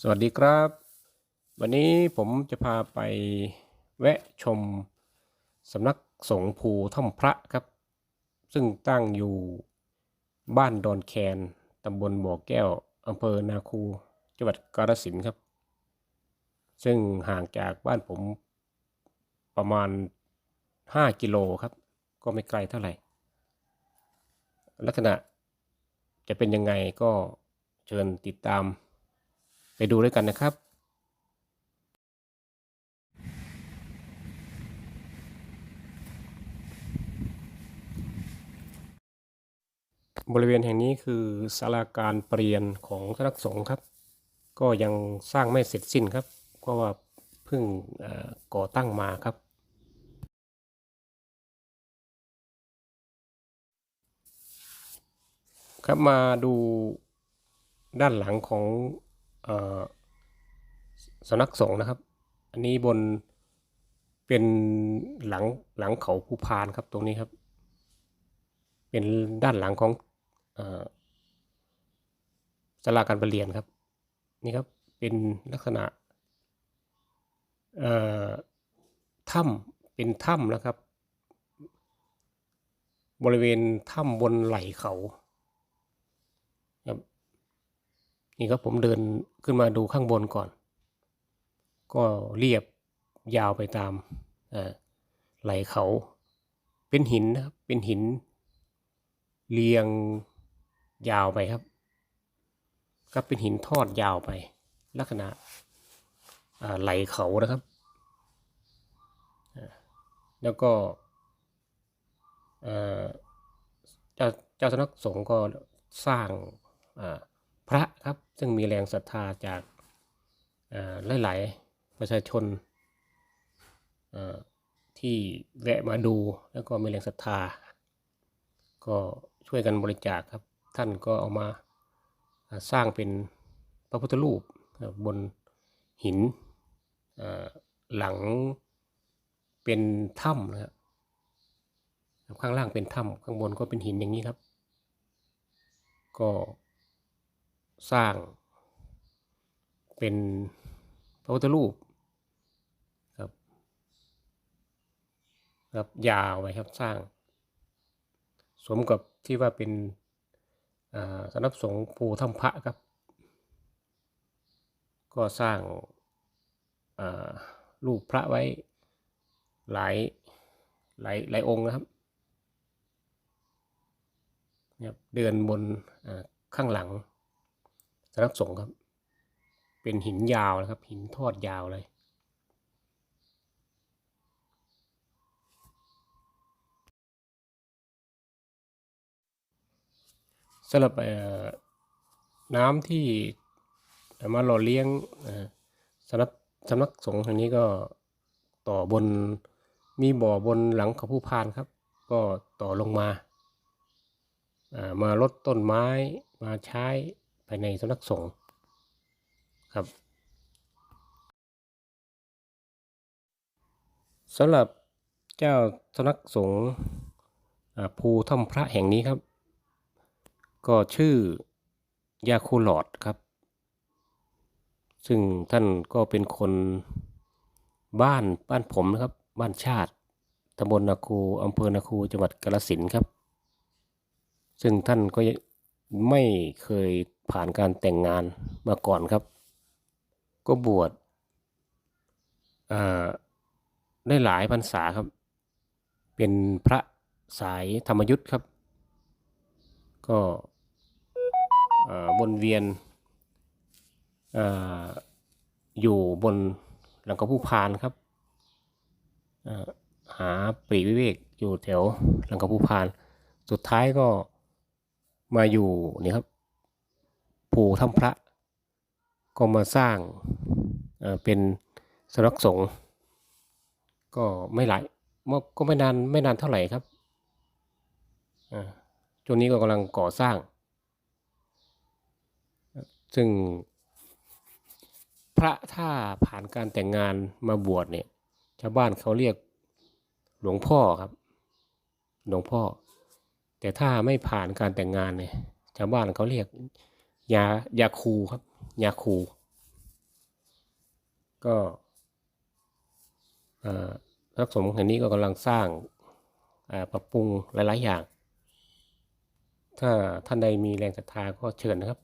สวัสดีครับ วันนี้ผมจะพาไปแวะชมสำนักสงฆ์ภูถ้ำพระครับ ซึ่งตั้งอยู่บ้านดอนแคนตำบลบ่อแก้วอำเภอนาคูจังหวัดกาฬสินธุ์ครับ ซึ่งห่างจากบ้านผมประมาณ 5 กิโลครับ ก็ไม่ไกลเท่าไหร่ ลักษณะจะเป็นยังไงก็เชิญติดตาม ไปดูด้วยกันนะครับบริเวณแห่งนี้คือศาลาการเปลี่ยนของสนักสงฆ์ครับ ก็ยังสร้างไม่เสร็จสิ้นครับ เพราะว่าเพิ่งก่อตั้งมาครับ ครับมาดูด้านหลังของ สนักสงฆ์นะครับ อันนี้บนเป็นหลังหลังเขาภูพานครับตรงนี้ครับ เป็นด้านหลังของเออศาลาการประเรียนครับ นี่ครับเป็นลักษณะถ้ำเป็นถ้ำนะครับ บริเวณถ้ำบนไหล่เขาครับ นี่ครับผมเดินขึ้นมาดูข้างบนก่อน ก็เรียบยาวไปตามไหลเขา เป็นหินนะครับเป็นหิน เรียงยาวไปครับ ก็เป็นหินทอดยาวไป ลักษณะไหลเขานะครับ แล้วก็เจ้าเจ้าสนักสงฆ์ก็สร้างอ่า พระครับซึ่งมีแรงศรัทธาจากหลายๆประชาชนที่แวะมาดูแล้วก็มีแรงศรัทธา ก็ช่วยกันบริจาคครับ ท่านก็เอามาสร้างเป็นพระพุทธรูปบนหินหลังเป็นถ้ำนะครับข้างล่างเป็นถ้ำข้างบนก็เป็นหินอย่างนี้ครับ ก็ สร้าง เป็นพระพุทธรูปครับครับยาวไปครับสร้าง สมกับที่ว่าเป็นสำนักสงฆ์ภูถ้ำพระครับ ก็สร้างารูปพระไว้หลายหลายหลายองค์นะครับเดินบนข้างหลัง สำนักสงฆ์ครับ เป็นหินยาวนะครับ หินทอดยาวเลย สำหรับน้ำที่มาหล่อเลี้ยงสำนักสำนักสงฆ์แห่งนี้ก็ต่อบนมีบ่อบนหลังเขาผู้พานครับ ก็ต่อลงมา มาลดต้นไม้มาใช้ ภายในสำนักสงฆ์ครับสำหรับเจ้าสำนักสงฆ์ภูถ้ำพระแห่งนี้ครับ ก็ชื่อยาคูหลอดครับ ซึ่งท่านก็เป็นคนบ้านบ้านผมนะครับ บ้านชาติตำบลนาคูอำเภอนาคูจังหวัดกาฬสินครับ ซึ่งท่านก็ ไม่เคยผ่านการแต่งงานมาก่อนครับ ก็บวชได้หลายพรรษาครับ เป็นพระสายธรรมยุทธ์ครับ ก็วนเวียนออยู่บนหลังกระผู้พานครับหาปลีวิเวกอยู่แถวหลังกระผู้พาน สุดท้ายก็ มาอยู่นี่ครับภูถ้ำพระ ก็มาสร้างเป็นสำนักสงฆ์ก็ไม่หลายก็ไม่นานไม่นานเท่าไหร่ครับช่วงนี้ก็กำลังก่อสร้าง ซึ่ง พระถ้าผ่านการแต่งงานมาบวชเนี่ย ชาวบ้านเขาเรียกหลวงพ่อครับ หลวงพ่อ แต่ถ้าไม่ผ่านการแต่งงานเนี่ยชาวบ้านเขาเรียกยายาคูครับยาคูก็อ่าสำนักสงฆ์แห่งนี้ก็กำลังสร้างปรับปรุงหลาย ๆ อย่าง ถ้าท่านใดมีแรงศรัทธาก็เชิญนะครับ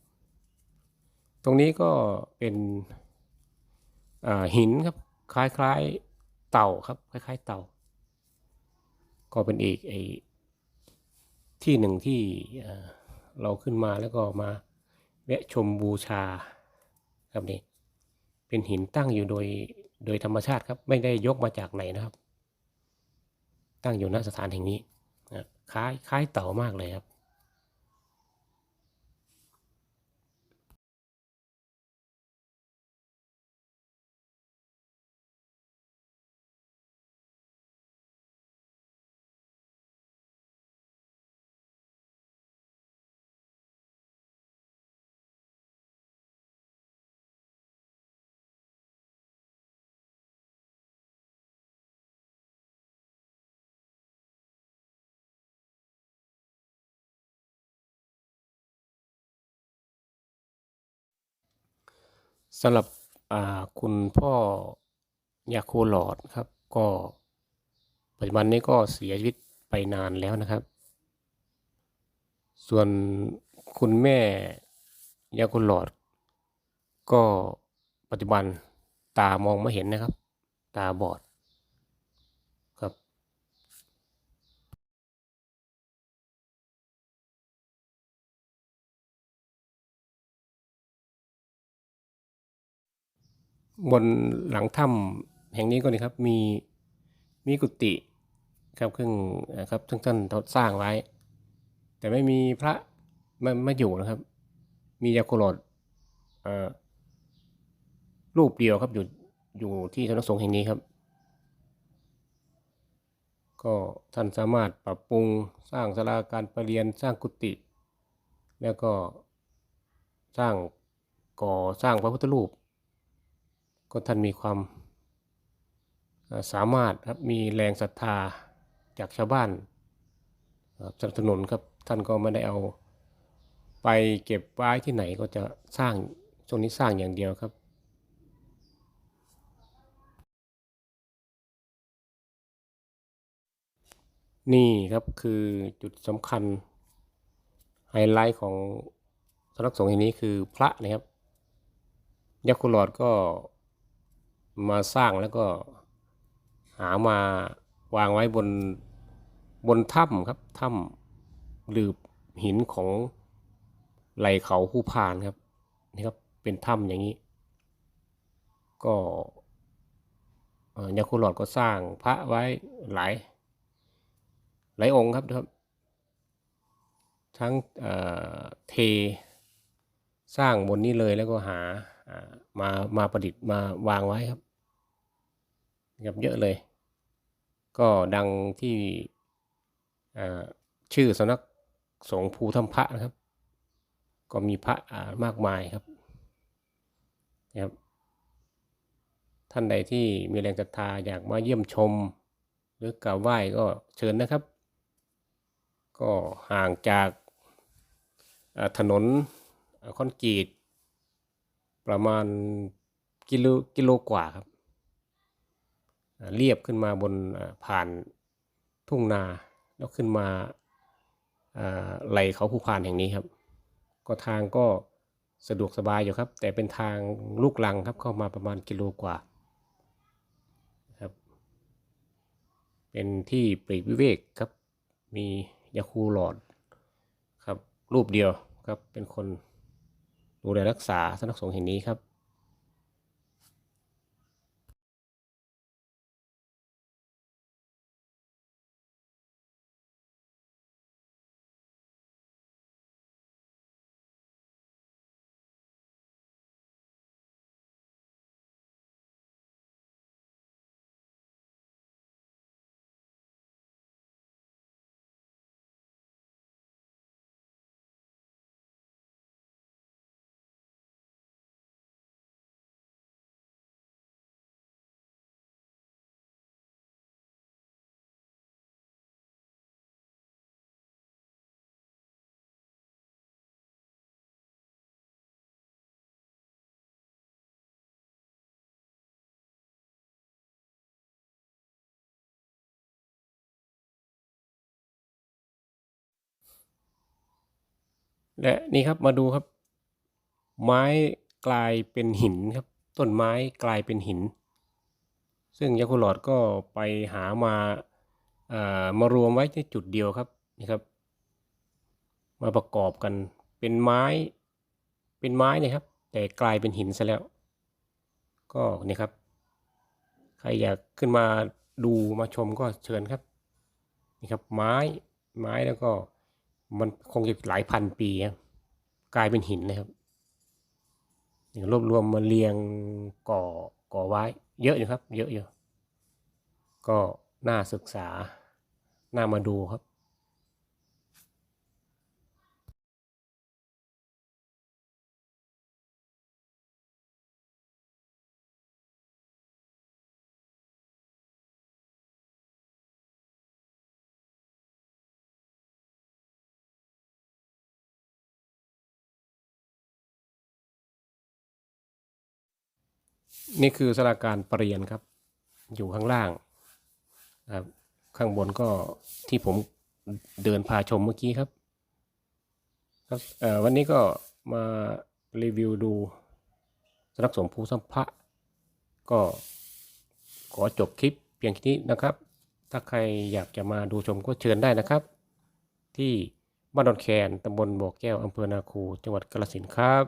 ตรงนี้ก็เป็นหินครับคล้าย ๆ เต่าครับ คล้าย ๆ เต่า ก็เป็นอีกไอ ที่หนึ่งที่เราขึ้นมาแล้วก็มาแวะชมบูชาครับนี่เป็นหินตั้งอยู่โดยโดยธรรมชาติครับ ไม่ได้ยกมาจากไหนนะครับ ตั้งอยู่ณสถานแห่งนี้คล้ายคล้ายเต่ามากเลยครับ สำหรับคุณพ่อยาโคหลอดครับ ก็ปัจจุบันนี้ก็เสียชีวิตไปนานแล้วนะครับ ส่วนคุณแม่ยาโคหลอด ก็ปัจจุบันตามองไม่เห็นนะครับ ตาบอด บนหลังถ้ำแห่งนี้ก็นี่ครับมีมีกุฏิครับครึ่งเอ่อครับซึ่งท่านสร้างไว้ แต่ไม่มีพระไม่ไม่อยู่นะครับ มียาโคลดรูปเดียวครับอยู่อยู่ที่สำนักสงฆ์แห่งนี้ครับ ก็ท่านสามารถปรับปรุงสร้างศาลาการประเรียนสร้างกุฏิแล้วก็สร้างก่อสร้างพระพุทธรูป ก็ท่านมีความสามารถครับมีแรงศรัทธาจากชาวบ้านสนับสนุนครับท่านก็ไม่ได้เอาไปเก็บไว้ที่ไหนก็จะสร้างช่วงนี้สร้างอย่างเดียวครับนี่ครับคือจุดสำคัญไฮไลท์ของสำนักสงฆ์แห่งนี้คือพระนะครับยักษ์คุหลอดก็ มาสร้างแล้วก็หามาวางไว้บนบนถ้ำครับถ้ำหลืบหินของไหลเขาผู้พานครับนี่ครับเป็นถ้ำอย่างนี้ ก็ยักษ์คุลอดก็สร้างพระไว้หลายหลายองค์ครับนะครับ ทั้งเเทสร้างบนนี้เลยแล้วก็หา มามาประดิษฐ์มาวางไว้ครับครับเยอะเลย ก็ดังที่ชื่อสำนักสงภูธรรมพระนะครับ ก็มีพระามากมายครับนะครับท่านใดที่มีแรงศรัทธาอยากมาเยี่ยมชม หรือกราบไหว้ก็เชิญนะครับ ก็ห่างจากาถนนคอนกรีต ประมาณกิโลกิโลกว่าครับเรียบขึ้นมาบนผ่านทุ่งนา แล้วขึ้นมาไหลเขาภูพานแห่งนี้ครับ ก็ทางก็สะดวกสบายอยู่ครับ แต่เป็นทางลูกลังครับเข้ามาประมาณกิโลกว่าครับ เป็นที่ปลีกวิเวกครับ มียาคูหลอดครับ รูปเดียวครับเป็นคน ดูแลรักษาสำนักสงฆ์แห่งนี้ครับ และนี่ครับมาดูครับ ไม้กลายเป็นหินครับ ต้นไม้กลายเป็นหิน ซึ่งยาคุลอดก็ไปหามาเอ่อมารวมไว้ที่จุดเดียวครับนี่ครับ มาประกอบกันเป็นไม้เป็นไม้เนยครับ แต่กลายเป็นหินซะแล้ว ก็นี่ครับ ใครอยากขึ้นมาดูมาชมก็เชิญครับนี่ครับไม้ไม้แล้วก็ มันคงจะหลายพันปีครับกลายเป็นหินนะครับนี่รวบรวมมาเรียงก่อก่อไว้ เยอะอยู่ครับ เยอะอยู่ ก็น่าศึกษาน่ามาดูครับ นี่คือสถานการณ์ประเรียนครับ อยู่ข้างล่างนะครับข้างบนก็ที่ผมเดินพาชมเมื่อกี้ครับครับวันนี้ก็มารีวิวดูสำนักสงฆ์ภูสัมพะก็ขอจบคลิปเพียงแค่นี้นะครับ ถ้าใครอยากจะมาดูชมก็เชิญได้นะครับ ที่บ้านดอนแคนตำบลบ่อแก้วอำเภอนาคูจังหวัดกาฬสินธุ์ครับ